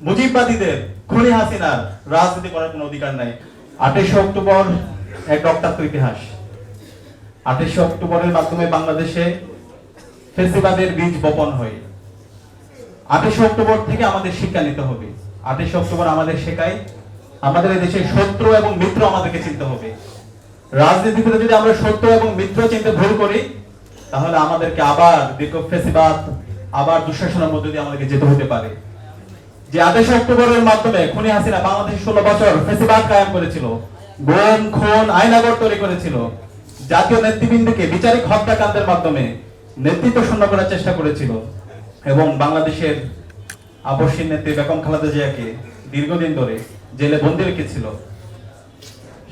মুজিববাদীদের খুনি হাসিনার রাজনীতি করার কোনো অধিকার নাই। আঠাশে অক্টোবর এক রক্তাক্ত ইতিহাস। আঠাশে অক্টোবরের মাধ্যমে বাংলাদেশে ফেসিবাদের বীজ বপন হয়। আঠাশে অক্টোবর থেকে আমাদের শিক্ষা নিতে হবে। আঠাশে অক্টোবর আমাদের শেখায়, আমাদের দেশের শত্রু এবং মিত্র আমাদেরকে চিনতে হবে। রাজনীতি রাজনীতিতে যদি আমরা শত্রু এবং মিত্র চিনতে ভুল করি, তাহলে আমাদেরকে আবার দীর্ঘ ফেসিবাদ, আবার দুঃশাসনের মধ্যে দিয়ে আমাদেরকে যেতে হতে পারে। যে আঠাশে অক্টোবরের মাধ্যমে খুনি হাসিনা বাংলাদেশে ষোলো বছর ফেসিবাদ কায়েম করেছিল, গুম, খুন, আইনাগর তৈরি করেছিল। জাতীয় নেতৃবৃন্দকে বিচারিক হত্যাকাণ্ডের মাধ্যমে নেতৃত্ব শূন্য করার চেষ্টা করেছিল এবং বাংলাদেশের আবশ্যিক নেত্রী বেগম খালেদা জিয়াকে দীর্ঘদিন ধরে জেলে বন্দি রেখেছিল।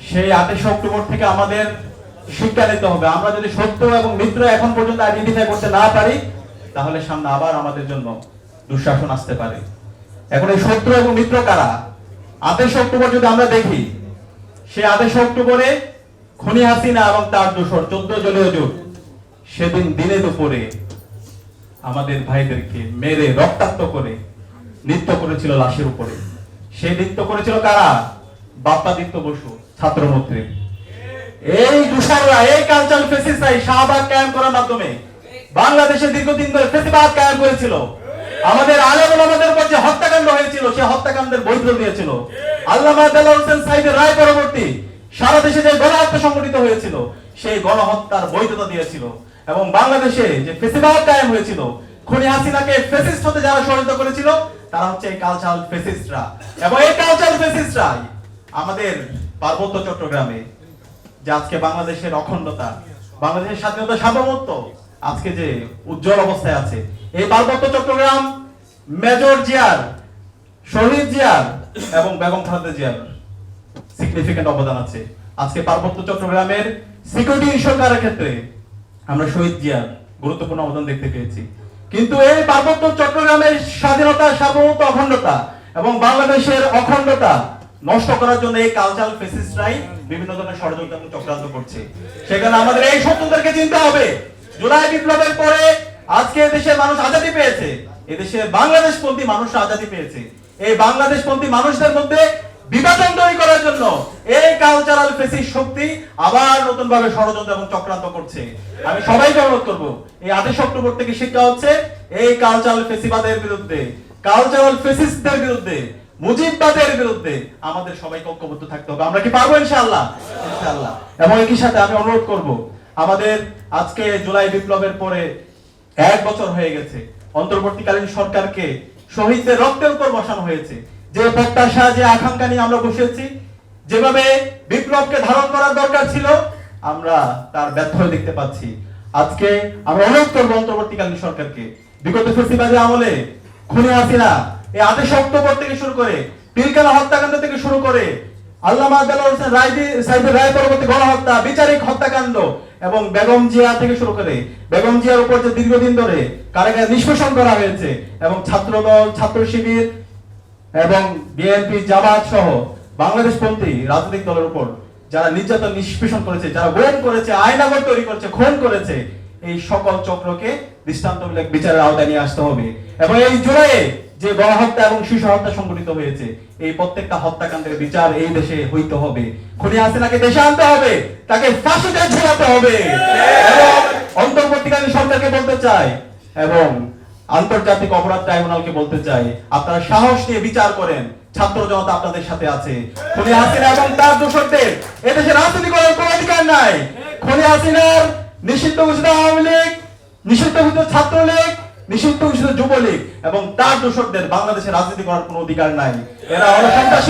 সেই আঠাশে অক্টোবর থেকে আমাদের শিক্ষা নিতে হবে। আমরা যদি সত্য এবং মিত্র এখন পর্যন্ত আইডেন্টিফাই করতে না পারি, তাহলে সামনে আবার আমাদের জন্য দুঃশাসন আসতে পারে। এখন এই শত্রু এবং মিত্র কারা? আঠাশে অক্টোবর যদি আমরা দেখি, সে আঠাশে অক্টোবরে খনি হাসিনা এবং তার দোসর চোদ্দ জলীয় জোট সেদিন দিনে দুপুরে আমাদের ভাইদেরকে মেরে রক্তাক্ত করে নৃত্য করেছিল লাশের উপরে। সে নৃত্য করেছিল কারা? বাপ্পাদিত্য বসু ছাত্রমন্ত্রী এই দুষাররা, এই কালচার ফেসিসাই শাহবাগ কায়েম করার মাধ্যমে বাংলাদেশে দীর্ঘদিন ধরে ফেসিবাদ কায়েম করেছিল। আমাদের আলেম আমাদের উপর যে হত্যাকাণ্ড হয়েছিল সেই হত্যাকাণ্ডের বৈধ দিয়েছিল। আল্লামা দেলাওয়ার হোসেন সাইদের রায় পরবর্তী সারা দেশে যে গণহত্যা সংঘটিত হয়েছিল, সেই গণহত্যার বৈধতা দিয়েছিল। এবং বাংলাদেশে যে ফেসিবাদ কায়েম হয়েছিল, খুনি হাসিনাকে ফেসিস্ট হতে যারা সহযোগিতা করেছিল, তারা হচ্ছে এই কালচারাল ফেসিস্টরা এবং এই কালচারাল ফেসিস্টরাই আমাদের পার্বত্য চট্টগ্রামে, যে আজকে বাংলাদেশের অখণ্ডতা, বাংলাদেশের স্বাধীনতা সার্বভৌমত্ব, আজকে যে উজ্জ্বল অবস্থায় আছে এই পার্বত্য চট্টগ্রাম মেজর জিয়ার, শহীদ জিয়ার এবং বেগম খালেদা জিয়ার সিগনিফিকেন্ট অবদান আছে। আজকে পার্বত্য চট্টগ্রামের সিকিউরিটি সরকারের ক্ষেত্রে আমরা শহীদ জিয়ার গুরুত্বপূর্ণ অবদান দেখতে পেয়েছি। কিন্তু এই পার্বত্য চট্টগ্রামের স্বাধীনতা সার্বভৌমত্ব অখণ্ডতা এবং বাংলাদেশের অখণ্ডতা নষ্ট করার জন্য এই কালচারাল ফেসিস্টরাই বিভিন্ন ধরনের ষড়যন্ত্র চক্রান্ত করছে। সেখানে আমাদের এই শত্রুদেরকে চিনতে হবে। জুলাই বিপ্লবের পরে আজকে দেশের মানুষ আজাদি পেয়েছে। এদেশে বাংলাদেশপন্থী মানুষ আজাদি পেয়েছে। এই বাংলাদেশপন্থী মানুষদের মধ্যে বিভাজন তৈরি করার জন্য এই কালচারাল ফেসিস শক্তি আবার নতুন ভাবে ষড়যন্ত্র এবং চক্রান্ত করছে। আমি সবাইকে অনুরোধ করব, এই আঠাশ অক্টোবর থেকে শিক্ষা হচ্ছে, এই কালচারাল ফেসিবাদের বিরুদ্ধে কালচারাল ফেসিস্টদের বিরুদ্ধে, মুজিববাদের বিরুদ্ধে আমাদের সবাইকে ঐক্যবদ্ধ থাকতে হবে। আমরা কি পারব ইনশাআল্লাহ? ইনশাআল্লাহ। এবং একই সাথে আমি অনুরোধ করব, আমাদের আজকে জুলাই বিপ্লবের পরে এক বছর হয়ে গেছে। অন্তর্বর্তীকালীন সরকারকে শহীদদের রক্তের উপর বসানো হয়েছে। যে প্রত্যাশা যে আকাঙ্ক্ষা নিয়ে আমরা বসেছি, যেভাবে বিপ্লবকে ধারণ করার দরকার ছিল, আমরা তার ব্যর্থ দেখতে পাচ্ছি। আজকে আমরা অনুরোধ করব অন্তর্বর্তীকালীন সরকারকে। বিগত ফেসিবাদী আমলে খুনি হাসিনা এই আদেশ অক্টোবর থেকে শুরু করে পিলকানা হত্যাকাণ্ড থেকে শুরু করে, আল্লামা হোসেন রায় রায় পরবর্তী গণহত্যা, বিচারিক হত্যাকাণ্ড এবং বেগম জিয়া থেকে শুরু করে বেগম জিয়ার উপর যে দীর্ঘদিন ধরে কারাগারে নিষ্পেষণ করা হয়েছে এবং ছাত্রদল, ছাত্র শিবির এবং বিএনপি জামাত সহ বাংলাদেশ বাংলাদেশপন্থী রাজনৈতিক দলের উপর যারা নির্যাতন নিষ্পেষণ করেছে, যারা গোয়েন করেছে আয়নাগর তৈরি করেছে, খুন করেছে, এই সকল চক্রকে দৃষ্টান্তমূলক বিচারের আওতায় নিয়ে আসতে হবে। এবং এই জুলাইয়ে যে গণহত্যা এবং শিশু হত্যা সংঘটিত হয়েছে, এই প্রত্যেকটা হত্যাকাণ্ডের বিচার এই দেশে হইতে হবে। খুনি হাসিনাকে দেশে আনতে হবে, তাকে ফাঁসিতে ঝুলাতে হবে। অন্তর্বর্তীকালীন সরকারকে বলতে চাই, এবং আন্তর্জাতিক অপরাধ ট্রাইব্যুনালকে বলতে চাই, আপনারা সাহস নিয়ে বিচার করেন, ছাত্র জনতা আপনাদের সাথে আছে। খুনি হাসিনা এবং তার দোষকদের এদেশে রাজনীতি করার কোনো অধিকার নাই। খুনি হাসিনার নিষিদ্ধ ঘোষিত আওয়ামী লীগ, নিষিদ্ধ ঘোষিত ছাত্রলীগ নিষিদ্ধ ঘোষিত যুবলীগ এবং তার দোষকদের বাংলাদেশে রাজনীতি করার অধিকার নাই। এরা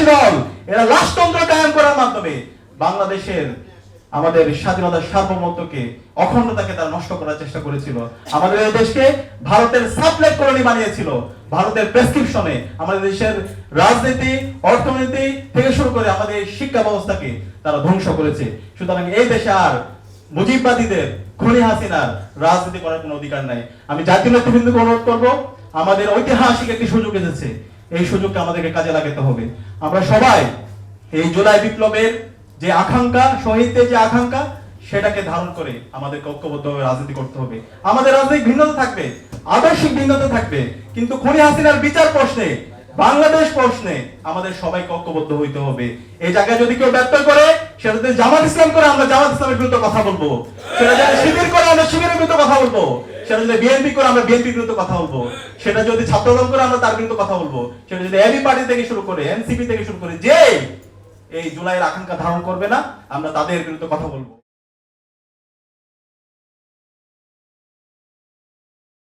দল। এরা কায়েম করার মাধ্যমে বাংলাদেশের আমাদের স্বাধীনতার সার্বভৌমত্বকে, অখণ্ডতাকে তারা নষ্ট করার চেষ্টা করেছিল। আমাদের এই দেশকে ভারতের সাবলেট কলোনি বানিয়েছিল। ভারতের প্রেসক্রিপশনে আমাদের দেশের রাজনীতি, অর্থনীতি থেকে শুরু করে আমাদের শিক্ষা ব্যবস্থাকে তারা ধ্বংস করেছে। সুতরাং এই দেশে আর মুজিববাদীদের খুনি হাসিনার রাজনীতি করার কোনো অধিকার নাই। আমি জাতীয় নেতৃবৃন্দকে অনুরোধ করব, আমাদের ঐতিহাসিক একটি সুযোগ এসেছে। এই সুযোগকে আমাদেরকে কাজে লাগাতে হবে। আমরা সবাই এই জুলাই বিপ্লবের যে আকাঙ্ক্ষা, শহীদদের যে আকাঙ্ক্ষা, সেটাকে ধারণ করে আমাদের ঐক্যবদ্ধভাবে রাজনীতি করতে হবে। আমাদের রাজনৈতিক ভিন্নতা থাকবে, আদর্শিক ভিন্নতা থাকবে, কিন্তু খুনি হাসিনার বিচার প্রশ্নে বাংলাদেশ প্রশ্নে আমাদের সবাইকে ঐক্যবদ্ধ হইতে হবে। এই জায়গায় যদি কেউ ব্যর্থ করে সেটা যদি জামাত ইসলাম করে, আমরা জামাত ইসলামের বিরুদ্ধে কথা বলব। সেটা যদি শিবির করে, আমরা শিবিরের বিরুদ্ধে কথা বলব। সেটা যদি বিএনপি করে, আমরা বিএনপির বিরুদ্ধে কথা বলব। সেটা যদি ছাত্রদল করে, আমরা তার বিরুদ্ধে কথা বলব। সেটা যদি এবি পার্টি থেকে শুরু করে, এনসিপি থেকে শুরু করে যে এই জুলাইয়ের আকাঙ্ক্ষা ধারণ করবে না, আমরা তাদের বিরুদ্ধে কথা বলব।